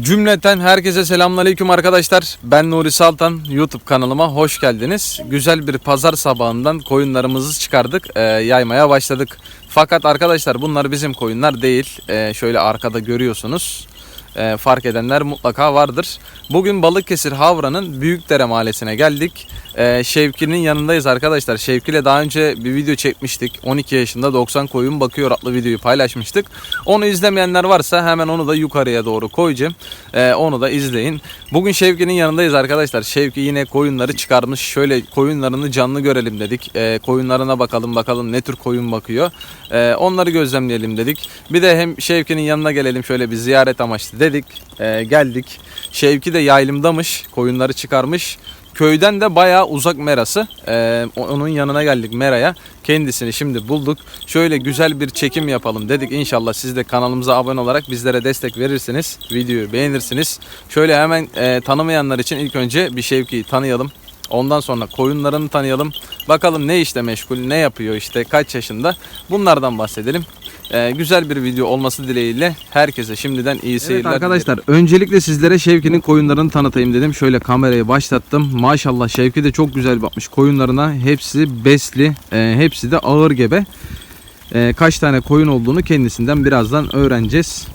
Cümleten herkese selamünaleyküm arkadaşlar. Ben Nuri Saltan. YouTube kanalıma hoş geldiniz. Güzel bir pazar sabahından koyunlarımızı çıkardık. e, yaymaya başladık. Fakat arkadaşlar bunlar bizim koyunlar değil. E, şöyle arkada görüyorsunuz. E, fark edenler mutlaka vardır. Bugün Balıkesir Havra'nın Büyükdere Mahallesi'ne geldik. E, Şevki'nin yanındayız arkadaşlar. Şevki ile daha önce bir video çekmiştik. 12 yaşında 90 koyun bakıyor adlı videoyu paylaşmıştık. Onu izlemeyenler varsa hemen onu da yukarıya doğru koyacağım. E, onu da izleyin. Bugün Şevki'nin yanındayız arkadaşlar. Şevki yine koyunları çıkarmış. Şöyle koyunlarını canlı görelim dedik. E, koyunlarına bakalım bakalım ne tür koyun bakıyor. E, onları gözlemleyelim dedik. Bir de hem Şevki'nin yanına gelelim şöyle bir ziyaret amaçlı dedik. E, geldik. Şevki de yaylımdamış. Koyunları çıkarmış. Köyden de bayağı uzak Merası. E, onun yanına geldik Mera'ya. Kendisini şimdi bulduk. Şöyle güzel bir çekim yapalım dedik. İnşallah siz de kanalımıza abone olarak bizlere destek verirsiniz. Videoyu beğenirsiniz. Şöyle hemen e, tanımayanlar için ilk önce bir Şevki'yi tanıyalım. Ondan sonra koyunlarını tanıyalım. Bakalım ne işte meşgul, ne yapıyor işte, kaç yaşında. Bunlardan bahsedelim. Ee, güzel bir video olması dileğiyle herkese şimdiden iyi seyirler. Evet arkadaşlar öncelikle sizlere Şevki'nin koyunlarını tanıtayım dedim. Şöyle kamerayı başlattım. Maşallah Şevki de çok güzel bakmış koyunlarına. Hepsi besli, e, hepsi de ağır gebe. E, kaç tane koyun olduğunu kendisinden birazdan öğreneceğiz.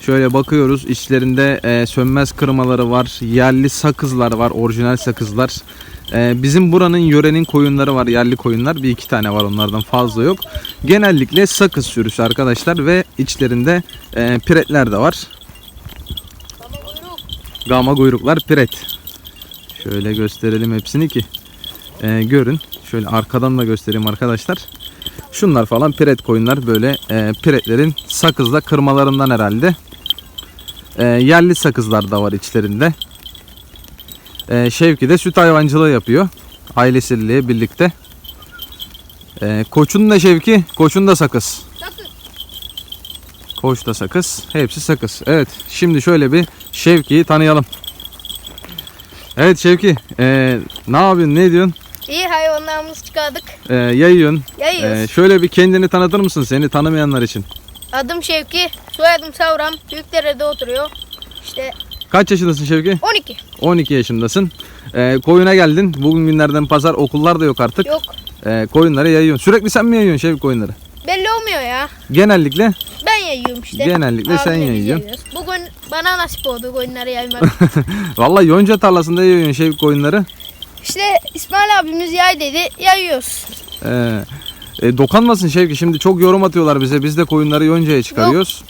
Şöyle bakıyoruz içlerinde e, sönmez kırmaları var. Yerli sakızlar var. Orijinal sakızlar. E, bizim buranın yörenin koyunları var. Yerli koyunlar. Bir iki tane var onlardan fazla yok. Genellikle sakız sürüsü arkadaşlar. Ve içlerinde e, piretler de var. Gama kuyruklar piret. Şöyle gösterelim hepsini ki e, görün. Şöyle arkadan da göstereyim arkadaşlar. Şunlar falan piret koyunlar böyle e, piretlerin sakızla kırmalarından herhalde. E, yerli sakızlar da var içlerinde. E, Şevki de süt hayvancılığı yapıyor. Ailesiyle birlikte. E, koçun da Şevki, koçun da sakız. Koç da sakız, hepsi sakız. Evet, şimdi şöyle bir Şevki'yi tanıyalım. Evet Şevki, e, ne yapıyorsun, ne diyorsun? İyi hayvanlarımızı çıkardık. E, yayıyorsun. Yayıyoruz. E, şöyle bir kendini tanıtır mısın seni tanımayanlar için? Adım Şevki, soyadım Savram. Büyükdere'de oturuyor. İşte Kaç yaşındasın Şevki? 12. 12 yaşındasın. Ee, koyuna geldin. Bugün günlerden pazar okullar da yok artık. Yok. Ee, koyunları yayıyorsun. Sürekli sen mi yayıyorsun Şevki koyunları? Belli olmuyor ya. Genellikle Ben yayıyorum işte. Genellikle sen Abimle biz yayıyorsun. yayıyoruz. Bugün bana nasip oldu koyunları yaymak. vallahi yonca tarlasında yayıyorsun Şevki koyunları. işte İsmail abimiz yay dedi. Yayıyoruz. Ee, e, dokanmasın Şevki. Şimdi çok yorum atıyorlar bize. Biz de koyunları yoncaya çıkarıyoruz.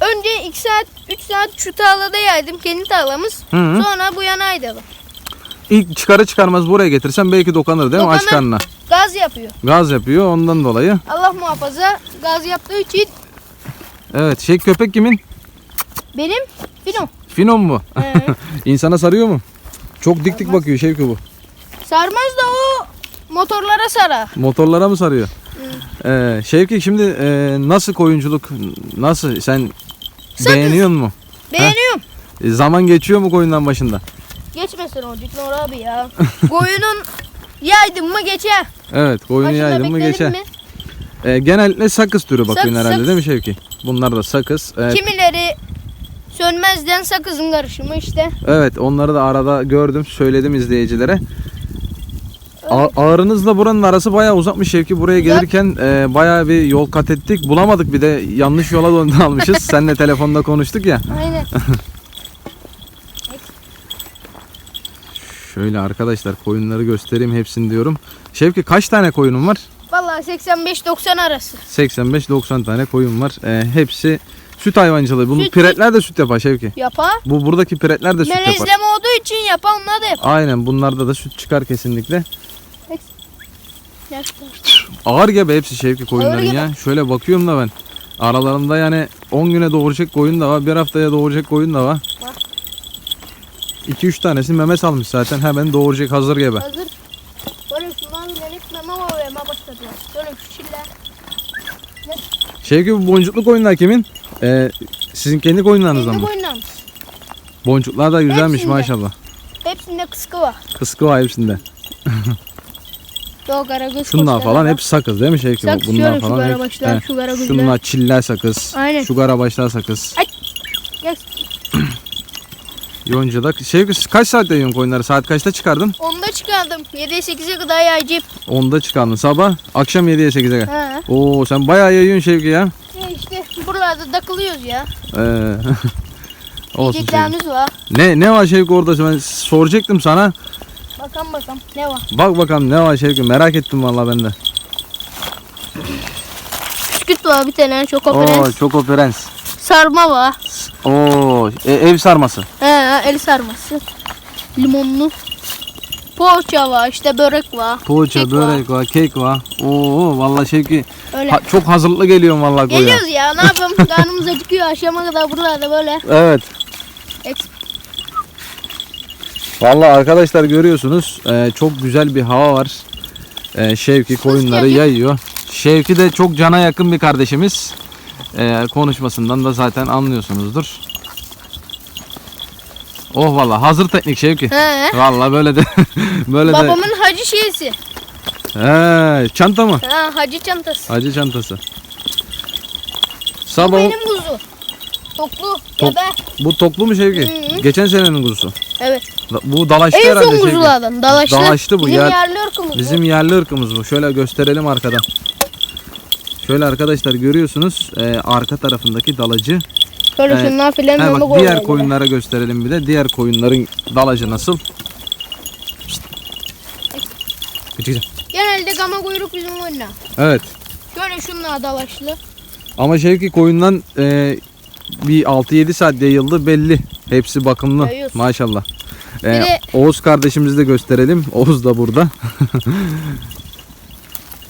Önce 2 saat 3 saat şu tarlada yaydım. Kendi tarlamız. Hı hı. Sonra bu yana aydalı. İlk çıkarı çıkarmaz buraya getirsen belki dokanır değil mi aç karnına? Gaz yapıyor. Gaz yapıyor ondan dolayı. Allah muhafaza gaz yaptığı için Evet şey köpek kimin? benim Fino. Finon mu? Ee, İnsana sarıyor mu? Çok dik dik bakıyor Şevki bu. sarmaz da o motorlara sarar. Motorlara mı sarıyor? Ee, Şevki şimdi e, nasıl koyunculuk nasıl sen Sakız. beğeniyor mu? Beğeniyorum. E, zaman geçiyor mu koyundan başında? Geçmesin o Nur abi ya. Koyunun yaydın mı geçer. Evet koyunu Başında yaydın mı bekledin geçer. mi? E, genellikle sakız türü bakıyorsun Sakız, herhalde sakız. değil mi Şevki? Bunlar da sakız. Evet, Kimileri sönmezden sakızın karışımı işte. evet onları da arada gördüm söyledim izleyicilere. A- ağrınızla buranın arası bayağı uzakmış Şevki. Buraya gelirken e, bayağı bir yol kat ettik. Bulamadık bir de yanlış yola almışız. Seninle telefonda konuştuk ya. Aynen. Şöyle arkadaşlar koyunları göstereyim hepsini diyorum. Şevki kaç tane koyunun var? Vallahi 85-90 arası. 85-90 tane koyun var. Ee, hepsi süt hayvancılığı. Bu Süt, piretler de süt yapar Şevki. Yapar. Bu buradaki piretler de süt yapar. Melezleme olduğu için yapar onlar da yapar. Aynen bunlarda da süt çıkar kesinlikle. Ağır gebe hepsi Şevki koyunların ya. Şöyle bakıyorum da ben. Aralarında yani 10 güne doğuracak koyun da var. Bir haftaya doğuracak koyun da var. Var. 2-3 tanesi meme salmış zaten. Hemen doğuracak hazır gebe. Hazır. Böyle şundan bilenip meme başladılar. Böyle şu çiller. Şevki bu boncuklu koyunlar kimin? Ee, sizin kendi koyunlarınızdan Kendi mı? koyunlarımız. Boncuklar da güzelmiş Hepsinde. maşallah. Hepsinde kıskı var. Kıskı var hepsinde. Karagöz Şunlar falan hep sakız değil mi Şevki? Sakız, Bunlar şu falan hep- karabaşlar, he, şu karagözler. Şunlar çiller sakız. Aynen. Şu karabaşlar sakız. Gel. Yonca'da. Şey, kaç saatte yiyorsun koyunları? Saat kaçta çıkardın? Onda çıkardım. 7'ye 8'e kadar yayacağım. 10'da çıkardın. Sabah akşam 7'ye 8'e. kadar. Ha. Oo sen bayağı yayıyorsun Şevki ya. Ya işte buralarda takılıyoruz ya. Ee, olsun Şevki. Yiyeceklerimiz var. Ne, ne var Şevki orada? Ben soracaktım sana. Bakalım bakalım ne var. Bak bakalım ne var Şevki. Merak ettim vallahi ben de. Bisküt var bir tane çok Oo operans. çok operans. Sarma var. Oo e- ev sarması. He el sarması. Limonlu. Poğaça var işte börek var. Poğaça, kek var. börek var, kek var. Oo vallahi Şevki Öyle. ha- çok hazırlıklı geliyorsun vallahi koyuna. Geliyoruz ya ne yapalım karnımız acıkıyor akşama kadar buralarda böyle. Evet. Eks- Vallahi arkadaşlar görüyorsunuz e, çok güzel bir hava var. E, Şevki koyunları yayıyor. Şevki de çok cana yakın bir kardeşimiz. E, konuşmasından da zaten anlıyorsunuzdur. Oh vallahi hazır teknik Şevki. He. Vallahi böyle de böyle de. Babamın hacı şeysi. He, çanta mı? Ha hacı çantası. Hacı çantası. Bu Sabah benim kuzu. Toklu. Tok- Gebe. bu toklu mu Şevki? Hı hı. Geçen senenin kuzusu. Evet. Da- Bu dalaştı En herhalde son Şevki. kuzulardan. Dalaşlı. Dalaşlı bu, Bizim yer- yerli ırkımız bu. Bizim yerli ırkımız bu. Şöyle gösterelim arkadan. Şöyle arkadaşlar görüyorsunuz e, arka tarafındaki dalacı. Şöyle Evet. şunlar filan onu bak diğer koyunlara gösterelim bir de. Diğer koyunların dalacı nasıl? Gıcık. Genelde gama kuyruk bizim oyuna. Evet. Şöyle şunlar dalaşlı. Ama Şevki koyundan e, bir 6-7 saat yayıldı belli. Hepsi bakımlı. Yayıyoruz. Maşallah. E, de- Oğuz kardeşimizi de gösterelim. Oğuz da burada.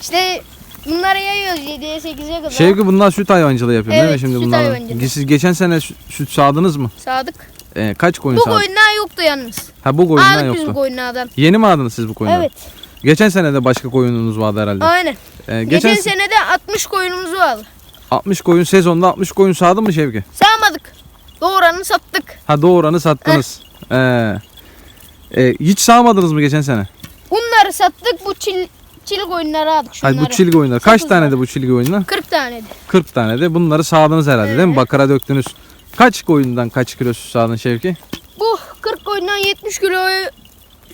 İşte bunları yayıyoruz 7'ye 8'e kadar. Şevki bunlar süt hayvancılığı yapıyor değil mi Evet, şimdi süt bunlar? hayvancılığı. Siz geçen sene sü- süt sağdınız mı? Sadık. E, kaç koyun Bu sağdınız? koyunlar yoktu yalnız. Ha bu koyundan Aldık yoktu. biz bu koyunlardan. Yeni mi aldınız siz bu koyunları? Evet. Geçen sene de başka koyununuz vardı herhalde. Aynen. Ee, Geçen, geçen, sene de 60 koyunumuz vardı. 60 koyun sezonda 60 koyun sağdın mı Şevki? Sağmadık. Doğuranı sattık. Ha doğuranı sattınız. Ee, e, hiç sağmadınız mı geçen sene? Bunları sattık. Bu çil, çil koyunları aldık şunları. Hayır bu çilgi oyunlar. Kaç Sakız tane de bu çilgi oyunlar? 40 taneydi. 40 tane de. Bunları sağdınız herhalde değil mi? Evet. Bakara döktünüz. Kaç koyundan kaç kilo süt sağdın Şevki? Bu 40 koyundan 70 kilo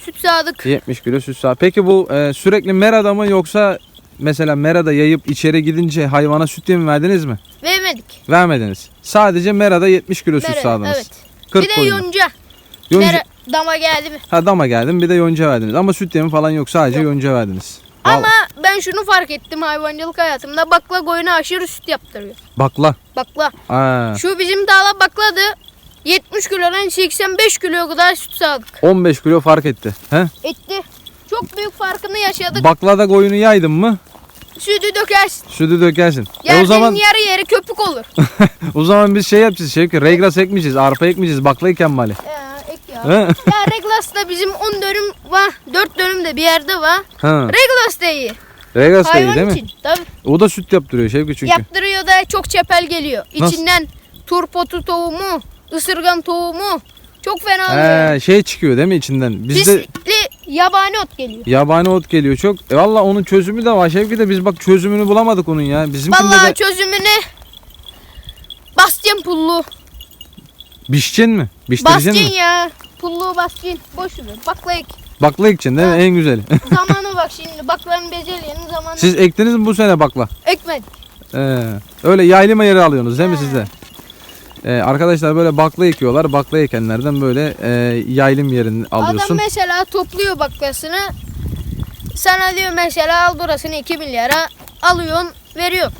süt sağdık. 70 kilo süt sağ. Peki bu e, sürekli merada mı yoksa mesela merada yayıp içeri gidince hayvana süt diye mi verdiniz mi? Vermedik. Vermediniz. Sadece merada 70 kilo süt sağdınız. Evet. 40 bir de yonca. Yonca- Mere- dama geldi mi? Ha dama geldim bir de yonca verdiniz. Ama süt yemi falan yok sadece yonca verdiniz. Ama Vallahi- ben şunu fark ettim hayvancılık hayatımda. Bakla koyuna aşırı süt yaptırıyor. Bakla. Bakla. Aa, Şu bizim dağla bakladı. 70 kilodan 85 kilo kadar süt sağdık. 15 kilo fark etti. He? Etti. Çok büyük farkını yaşadık. Baklada koyunu yaydın mı Sütü dökersin. sütü dökersin. E Yerlerin o zaman yarı yarı köpük olur. o zaman biz şey yapacağız Şevki. Regras ekmeyeceğiz, arpa ekmeyeceğiz. Bakla ikemmali. ya ek ya. Ya Reglas'ta bizim 10 dönüm var. 4 dönüm de bir yerde var. Ha. Reglas da iyi. Regras da iyi değil mi? için. Tabii. O da süt yaptırıyor Şevki çünkü. Yaptırıyor da çok çepel geliyor. Nasıl? İçinden turpotu tohumu, ısırgan tohumu. Çok fena oluyor. He, şey çıkıyor değil mi içinden? Bizde yabani ot geliyor. yabani ot geliyor çok. E valla onun çözümü de var Şevki de biz bak çözümünü bulamadık onun ya. Bizimkinde Vallahi de çözümünü Bastian pullu. biçeceksin mi? Biçtireceksin Bastian mi? ya. Pullu Bastian. Boş ver. Bakla ek. Bakla ekeceksin değil mi? En güzeli. Zamanı bak şimdi. Baklanın bezelyenin zamanı. Siz ektiniz mi bu sene bakla? Ekmedik. Ee, öyle yaylım yeri alıyorsunuz değil mi He. Ee, arkadaşlar böyle bakla ekiyorlar. Bakla ekenlerden böyle e, yaylım yerini Adam alıyorsun. mesela topluyor baklasını. Sana diyor mesela al burasını 2 milyara alıyorsun veriyorsun.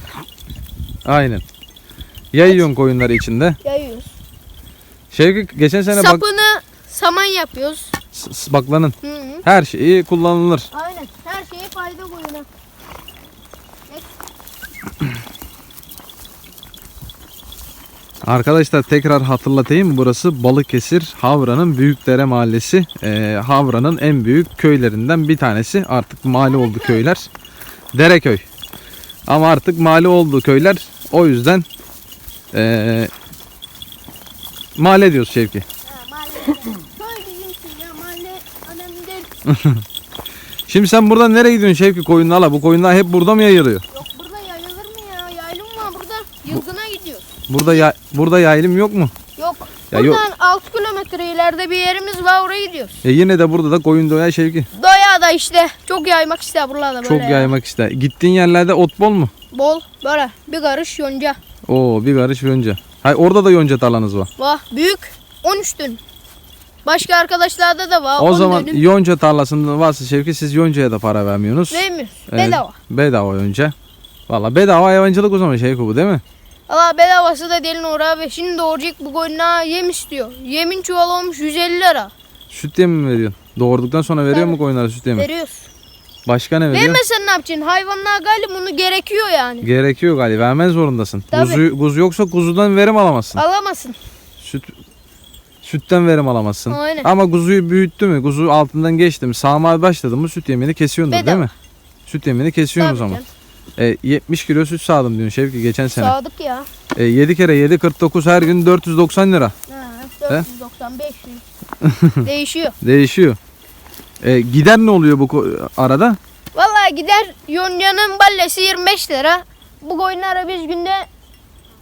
Aynen. Yayıyorsun koyunları içinde. Yayıyoruz. Şevki geçen sene bak, Sapını saman yapıyoruz. s- s- baklanın Hı -hı. her şeyi kullanılır. Aynen. Her şeye fayda koyuna. Arkadaşlar tekrar hatırlatayım. Burası Balıkesir Havra'nın Büyükdere Mahallesi. Ee, Havra'nın en büyük köylerinden bir tanesi. Artık mahalle oldu köyler. Dereköy. Ama artık mahalle oldu köyler. O yüzden ee, mahalle diyoruz Şevki. Şimdi sen burada nereye gidiyorsun Şevki koyunlarla? Bu koyunlar hep burada mı yayılıyor? Yok burada yayılır mı ya? Yaylım var burada. Ya, burada yaylım yok mu? Yok. Ya yok. Buradan 6 kilometre ileride bir yerimiz var oraya gidiyoruz. E yine de burada da koyun doya Şevki. Doya da işte çok yaymak ister buralarda böyle. Çok ya. yaymak ister. Gittiğin yerlerde ot bol mu? Bol böyle bir karış yonca. Oo bir karış yonca. Hay orada da yonca tarlanız var. Vah büyük 13 dün. Başka arkadaşlarda da var. O 10 zaman dönüm. yonca tarlasında varsa Şevki siz yoncaya da para vermiyorsunuz. Vermiyoruz. Bedava. Bedava yonca. Valla bedava hayvancılık o zaman Şevki bu değil mi? Allah bedavası da değil Nur abi. Şimdi doğuracak bu koyuna yem istiyor. Yemin çuval olmuş 150 lira. Süt yemi mi veriyorsun? Doğurduktan sonra veriyor Tabii. mu koyunlara süt yemi? Veriyoruz. Başka ne veriyor? Vermesen ne yapacaksın? Hayvanlar galiba bunu gerekiyor yani. Gerekiyor galiba. Vermen zorundasın. Tabii. Kuzu, kuzu yoksa kuzudan verim alamazsın. Alamazsın. Süt sütten verim alamazsın. Aynen. Ama kuzuyu büyüttü mü? Kuzu altından geçti mi? Sağmaya başladı mı süt yemini kesiyordur değil mi? Süt yemini kesiyorsun o Tabii zaman. canım. E, 70 kilo süt sağdım diyorsun Şevki geçen sene. Sadık ya. E, 7 kere 7 49 her gün 490 lira. Ha, 490 500. Değişiyor. Değişiyor. E, gider ne oluyor bu arada? Vallahi gider yoncanın ballesi 25 lira. Bu koyunlara biz günde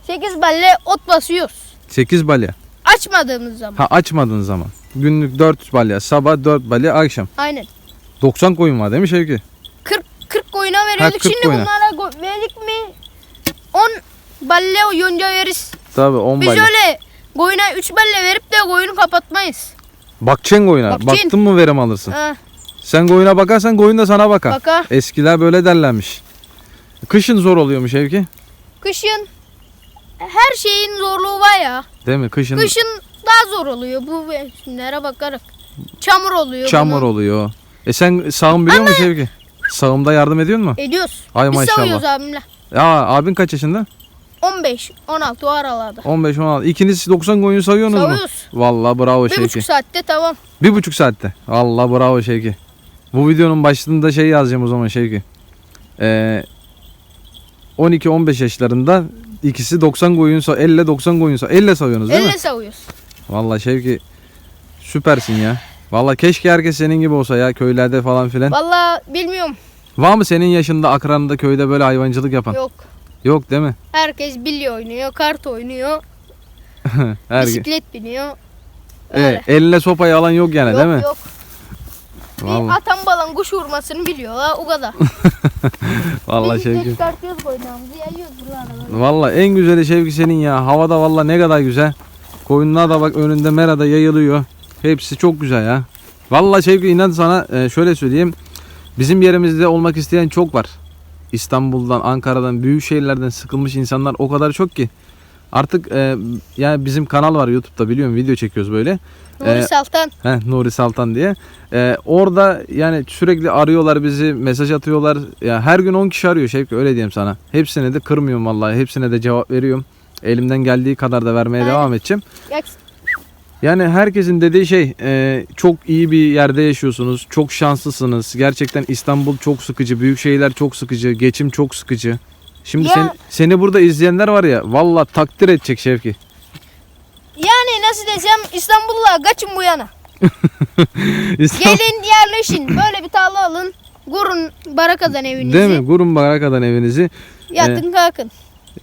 8 balle ot basıyoruz. 8 balya. Açmadığımız zaman. Ha açmadığın zaman. Günlük 4 balya. Sabah 4 balya akşam. Aynen. 90 koyun var değil mi Şevki? 40 40 koyuna veriyorduk. 40 Şimdi koyuna. bunlara verdik mi 10 balle yonca veririz. Tabii 10 Biz balya. öyle koyuna 3 balle verip de koyunu kapatmayız. Bakacaksın koyuna. Bakacaksın. Baktın mı verim alırsın. Ha, Sen koyuna bakarsan koyun da sana bakar. baka Eskiler böyle derlermiş. Kışın zor oluyormuş Şevki. kışın her şeyin zorluğu var ya. Değil mi? Kışın Kışın daha zor oluyor bu mevsimlere bakarak. Çamur oluyor. çamur bunun. oluyor. E sen sağım biliyor musun Şevki? Sağımda yardım ediyor mu? Ediyoruz. Ay Biz maşallah. savuyoruz abimle. Ya abin kaç yaşında? 15, 16 o aralarda. 15 16. İkiniz 90 koyun sayıyorsunuz mu? Savuyoruz. Vallahi bravo Bir Şevki. buçuk saatte tamam. Bir buçuk saatte. Allah bravo Şevki. Bu videonun başlığında şey yazacağım o zaman Şevki. Ee, 12-15 yaşlarında ikisi 90 koyun sa elle 90 koyun sa elle sayıyorsunuz değil mi? Elle savuyoruz. Vallahi Şevki süpersin ya. Vallahi keşke herkes senin gibi olsa ya köylerde falan filan. Vallahi bilmiyorum. Var mı senin yaşında akranında köyde böyle hayvancılık yapan? Yok. Yok değil mi? Herkes bilye oynuyor, kart oynuyor, Her bisiklet biniyor. Evet, eline sopayı alan yok yani yok değil mi? yok. Vallahi, atan balan kuş vurmasını biliyorlar o kadar. de Şevki. çıkartıyoruz koynağımızı yayıyoruz buralarda. Vallahi en güzeli Şevki senin ya. Havada vallahi ne kadar güzel. Koyunlar da bak önünde merada yayılıyor. Hepsi çok güzel ya. Vallahi Şevki inan sana e, şöyle söyleyeyim. Bizim yerimizde olmak isteyen çok var. İstanbul'dan, Ankara'dan, büyük şehirlerden sıkılmış insanlar o kadar çok ki. Artık e, yani bizim kanal var YouTube'da biliyorum video çekiyoruz böyle. Nuri Ee, Saltan. Heh, Nuri Saltan diye. Ee, orada yani sürekli arıyorlar bizi, mesaj atıyorlar. Ya her gün 10 kişi arıyor Şevki öyle diyeyim sana. Hepsine de kırmıyorum vallahi. Hepsine de cevap veriyorum. Elimden geldiği kadar da vermeye Aynen. devam edeceğim. Ya, Yani herkesin dediği şey e, çok iyi bir yerde yaşıyorsunuz. Çok şanslısınız. Gerçekten İstanbul çok sıkıcı. Büyük şehirler çok sıkıcı. Geçim çok sıkıcı. Şimdi Ya- sen, seni burada izleyenler var ya vallahi takdir edecek Şevki. yani nasıl desem İstanbul'la kaçın bu yana. İstanbul- Gelin yerleşin. Böyle bir tarla alın. Kurun barakadan evinizi. Değil mi? Kurun barakadan evinizi. Yatın kalkın.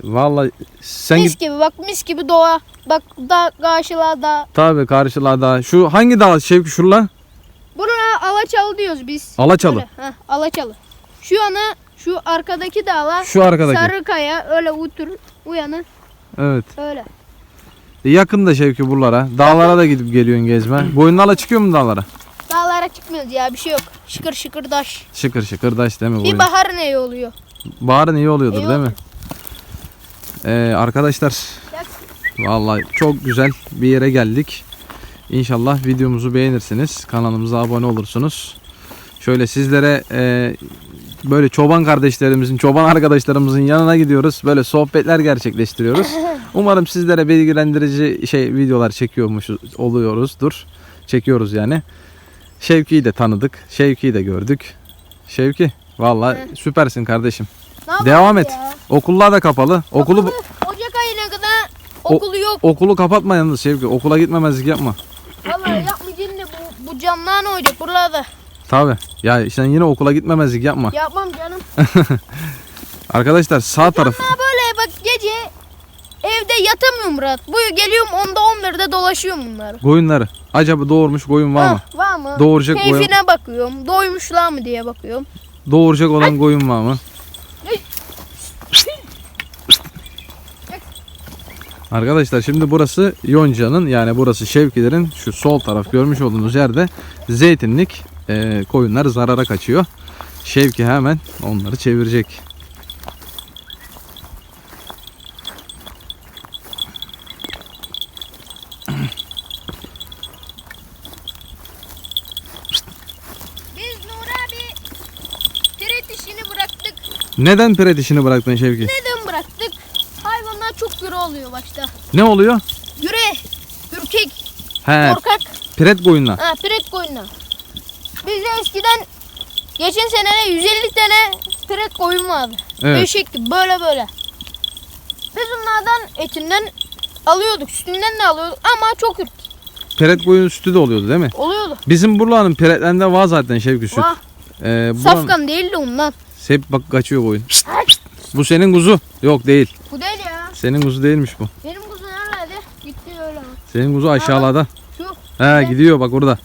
Vallahi sen mis git gibi bak mis gibi doğa. Bak da karşılarda. Tabii karşılarda. Şu hangi dağ Şevki şurla? Buna Alaçalı diyoruz biz. Alaçalı. Öyle, heh, Alaçalı. Şu yana şu arkadaki dağlar Şu arkadaki. Sarıkaya öyle utur uyanı Evet. öyle. E, Yakın da Şevki buralara. Dağlara da gidip geliyorsun gezme. Boyunlarla çıkıyor mu dağlara? Dağlara çıkmıyoruz ya bir şey yok. Şıkır şıkır daş. Şıkır şıkır daş değil mi? Bir Boyun? bahar ne oluyor? Baharın iyi oluyordur İyi değil mi? Ee, arkadaşlar vallahi çok güzel bir yere geldik. İnşallah videomuzu beğenirsiniz. Kanalımıza abone olursunuz. Şöyle sizlere e, böyle çoban kardeşlerimizin, çoban arkadaşlarımızın yanına gidiyoruz. Böyle sohbetler gerçekleştiriyoruz. Umarım sizlere bilgilendirici şey videolar çekiyormuş oluyoruzdur. Çekiyoruz yani. Şevki'yi de tanıdık. Şevki'yi de gördük. Şevki vallahi süpersin kardeşim. Ne Devam et. ya? Okullar da kapalı. Okulu Ocak ayına kadar okulu yok. okulu kapatma yalnız Şevki. Okula gitmemezlik yapma. Vallahi yapmayacaksın da bu, bu camlar ne olacak buralarda? Tabi. Ya sen yine okula gitmemezlik yapma. Yapmam canım. Arkadaşlar sağ taraf. Ama böyle bak gece evde yatamıyorum Murat. Bu geliyorum onda 11'de dolaşıyorum bunları. Koyunları. Acaba doğurmuş koyun var mı? Ha, var mı? Doğuracak koyun. Keyfine bakıyorum. Doymuşlar mı diye bakıyorum. Doğuracak olan koyun var mı? Arkadaşlar şimdi burası Yonca'nın yani burası Şevkilerin şu sol taraf görmüş olduğunuz yerde zeytinlik e, koyunlar zarara kaçıyor. Şevki hemen onları çevirecek. Biz Nur abi tret işini bıraktık. Neden piret işini bıraktın Şevki? Neden bıraktık? Hayvanlar çok güre oluyor başta. Ne oluyor? Güre, ürkek, He, korkak. piret koyunlar. Ha, piret koyunu. Bizde eskiden geçen sene 150 tane piret koyun vardı. Evet. Beşikti böyle böyle. Biz onlardan etinden alıyorduk, sütünden de alıyorduk ama çok ürk Piret koyun sütü de oluyordu değil mi? oluyordu. Bizim buraların piretlerinde var zaten Şevki süt. Vah, Ee, buranın- safkan değildi ondan. Hep bak kaçıyor koyun. Bu senin kuzu. Yok değil. Bu ya. Senin kuzu değilmiş bu. Benim kuzu nerede? Gitti öyle. Senin kuzu aşağılarda. Şu He gidiyor bak orada.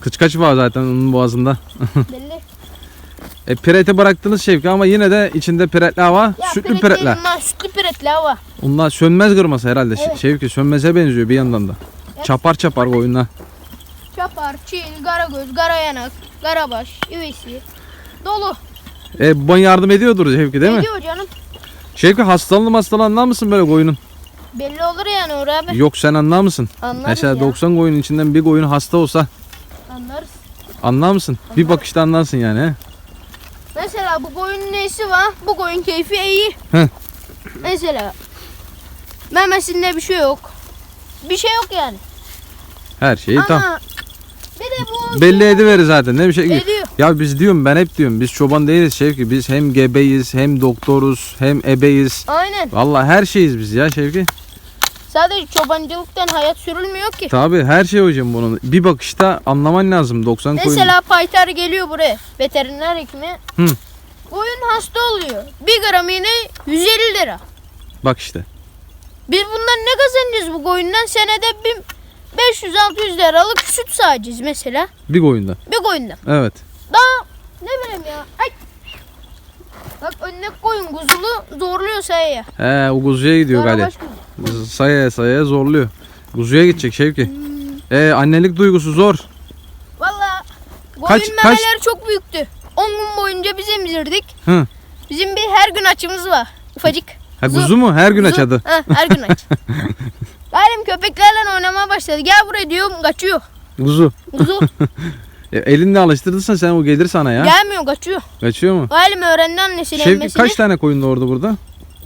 Kıçkaç var zaten onun boğazında. belli. E pireti bıraktınız Şevki ama yine de içinde piretler var. Ya Sütlü piret piretler. değil bunlar, sütlü piretler var. Onlar sönmez kırması herhalde. Evet. Şevki sönmeze benziyor bir yandan da. Evet. Çapar çapar koyunlar. Çapar, çil, karagöz, karayanak, karabaş, üvesi. Dolu. E baban yardım ediyordur Şevki değil mi? ne diyor canım? Şevki hastalandı hastalan anlar mısın böyle koyunun? Belli olur yani Uğur abi. Yok sen anlar mısın? Anlarız Mesela ya. 90 koyunun içinden bir koyun hasta olsa Anlarız. anlar mısın? Bir bakışta anlarsın yani he? Mesela bu koyunun neyisi var? Bu koyun keyfi iyi. Heh. Mesela memesinde bir şey yok. Bir şey yok yani. Her şeyi Ama tam. bir de bu Belli ediverir zaten ne bir şey. ediyor. Ya biz diyorum ben hep diyorum biz çoban değiliz Şevki. Biz hem gebeyiz hem doktoruz hem ebeyiz. Aynen. Vallahi her şeyiz biz ya Şevki. Sadece çobancılıktan hayat sürülmüyor ki. Tabi her şey hocam bunun. Bir bakışta anlaman lazım 90 koyun. Mesela paytar geliyor buraya. Veteriner hekimi. Hı. Koyun hasta oluyor. Bir gram iğne 150 lira. Bak işte. Biz bundan ne kazanacağız bu koyundan? Senede 500-600 liralık süt sağacağız mesela. Bir koyundan. Bir koyundan. Evet. Daha ne bileyim ya. Ay. Bak önüne koyun kuzulu zorluyor sayıya. He o kuzuya gidiyor Sonra galiba. başka- Sayaya sayaya zorluyor. Kuzuya gidecek Şevki. Hmm. E annelik duygusu zor. Valla koyun Kaç- kaç- memeleri çok büyüktü. 10 gün boyunca biz emzirdik. Hı. Bizim bir her gün açımız var. Ufacık. Ha Kuzu- kuzu mu? Her gün Kuzu- açadı. Ha, her gün aç. Galim köpeklerle oynamaya başladı. Gel buraya diyorum kaçıyor. Kuzu. Kuzu E, elinle alıştırdıysan sen o gelir sana ya. gelmiyor kaçıyor. Kaçıyor mu? Galim öğrendi annesiyle Şevki emmesini. kaç tane koyun doğurdu burada?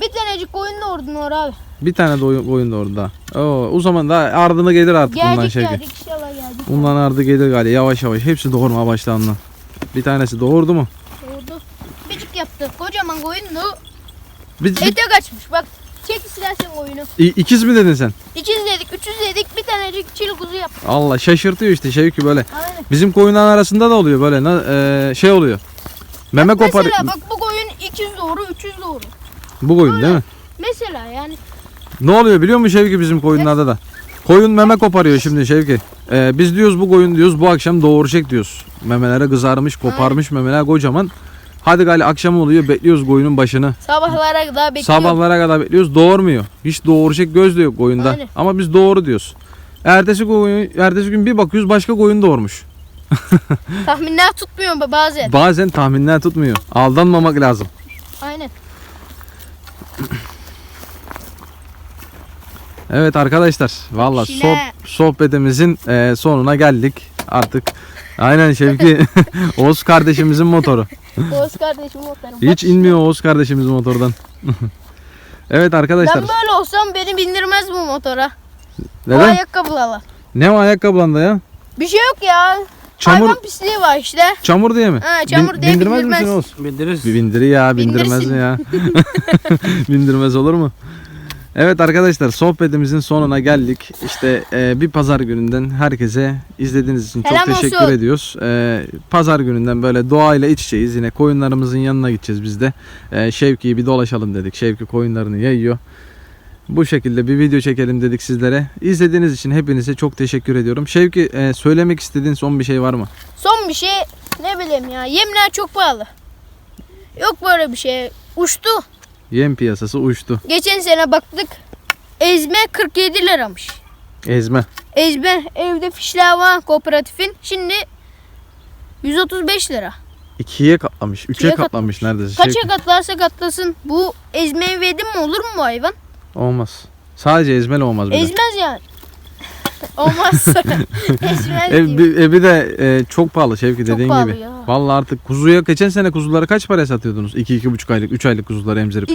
Bir tanecik koyun doğurdun orada abi. Bir tane de oyun, koyun doğurdu daha. Oo, o zaman da ardına gelir artık bundan Geldik Şevki. geldik inşallah geldik. Bundan ardı gelir galiba yavaş yavaş. Hepsi doğurmaya başlandı. Bir tanesi doğurdu mu? Doğurdu. Bircik yaptı. Kocaman koyundu. Bir, bir- Ete kaçmış bak. Çek istersen koyunu. İ- ikiz mi dedin sen? İkiz dedik, üçüz dedik. Bir tanecik çil kuzu yaptık. Allah şaşırtıyor işte Şevki böyle. Aynen. Bizim koyunların arasında da oluyor böyle na- e, şey oluyor. Meme kopar. Mesela bak bu koyun 200 doğru, 300 doğru. Bu koyun değil mi? Mesela yani. Ne oluyor biliyor musun Şevki bizim koyunlarda da? Koyun meme koparıyor şimdi Şevki. Ee, biz diyoruz bu koyun diyoruz bu akşam doğuracak diyoruz. Memelere kızarmış koparmış memeler kocaman. Hadi gali akşam oluyor bekliyoruz koyunun başını. Sabahlara kadar bekliyor. Sabahlara kadar bekliyoruz doğurmuyor. Hiç doğuracak göz de yok koyunda. Aynen. Ama biz doğru diyoruz. Ertesi, koyun, ertesi gün bir bakıyoruz başka koyun doğurmuş. Tahminler tutmuyor ba- bazen. Bazen tahminler tutmuyor. Aldanmamak lazım. Aynen. Evet arkadaşlar valla soh- sohbetimizin e, sonuna geldik artık. Aynen Şevki Oğuz kardeşimizin motoru. Oğuz kardeşim motorum. Hiç inmiyor Oğuz kardeşimiz motordan. evet arkadaşlar. Ben böyle olsam beni bindirmez bu motora. Neden? ayakkabılarla. Ne o ayakkabında ya? Bir şey yok ya. Çamur Hayvan pisliği var işte. çamur diye mi? Ha, çamur Bin- diye bindirmez bindirmez. misin Oğuz? Bildiririz. Bir bindiri ya bindirmez Bindirsin. mi ya? Bindirmez olur mu? Evet arkadaşlar sohbetimizin sonuna geldik. İşte e, bir pazar gününden herkese izlediğiniz için Selam çok teşekkür olsun. ediyoruz. E, pazar gününden böyle doğayla iç içeyiz. Yine koyunlarımızın yanına gideceğiz biz de. E, Şevki'yi bir dolaşalım dedik. Şevki koyunlarını yayıyor. Bu şekilde bir video çekelim dedik sizlere. İzlediğiniz için hepinize çok teşekkür ediyorum. Şevki e, söylemek istediğin son bir şey var mı? Son bir şey ne bileyim ya yemler çok pahalı. Yok böyle bir şey. Uçtu. Yem piyasası uçtu. Geçen sene baktık. Ezme 47 liramış. Ezme. Ezme evde fişlava kooperatifin şimdi 135 lira. İkiye katlamış. Üçe İkiye katlamış neredeyse. Kaça Şevki. katlarsa katlasın bu ezmeyi verdim mi olur mu bu hayvan? Olmaz. Sadece ezmeli olmaz bir de. Ezmez yani. Olmaz. Ezmez E, bir, e, bir de e, çok pahalı Şevki Çok dediğin pahalı gibi. ya. Vallahi artık kuzuya geçen sene kuzuları kaç paraya satıyordunuz? 2-2,5 aylık, 3 aylık kuzuları emzirip.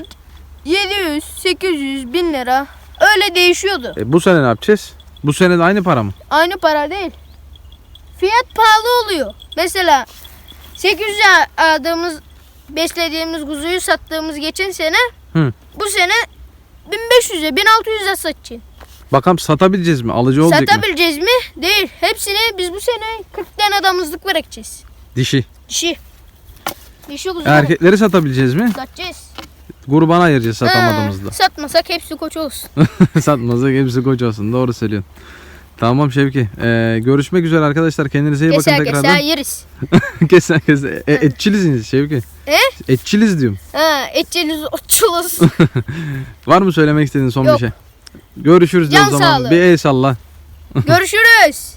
700, 800, 1000 lira. Öyle değişiyordu. E, bu sene ne yapacağız? Bu sene de aynı para mı? Aynı para değil. Fiyat pahalı oluyor. Mesela 800'e aldığımız, beslediğimiz kuzuyu sattığımız geçen sene Hı. bu sene 1500'e, 1600'e satacaksın. Bakalım satabileceğiz mi? Alıcı olacak mı? Satabileceğiz mi? Değil. Hepsini biz bu sene 40 tane damızlık bırakacağız. Dişi. Dişi. Dişi kuzu Erkekleri satabileceğiz mi? satacağız. Gruban ayıracağız Ha, satamadığımızda. satmasak hepsi koç olsun. Satmazsak hepsi koç olsun. Doğru söylüyorsun. Tamam Şevki. Ee, görüşmek üzere arkadaşlar. Kendinize iyi bakın keser keser tekrardan. yeriz. keser keser. E, Şevki. E? Etçiliz diyorum. Ha, etçeniz otçuluz. Var mı söylemek istediğin son Yok. bir şey? Görüşürüz de o Can zaman. sağlığı. Bir el salla. Görüşürüz.